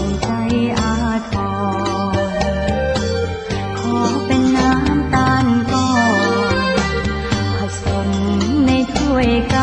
ส่งใจอาทรขอเป็นน้ำตาลก่อนผสมในถ้วยก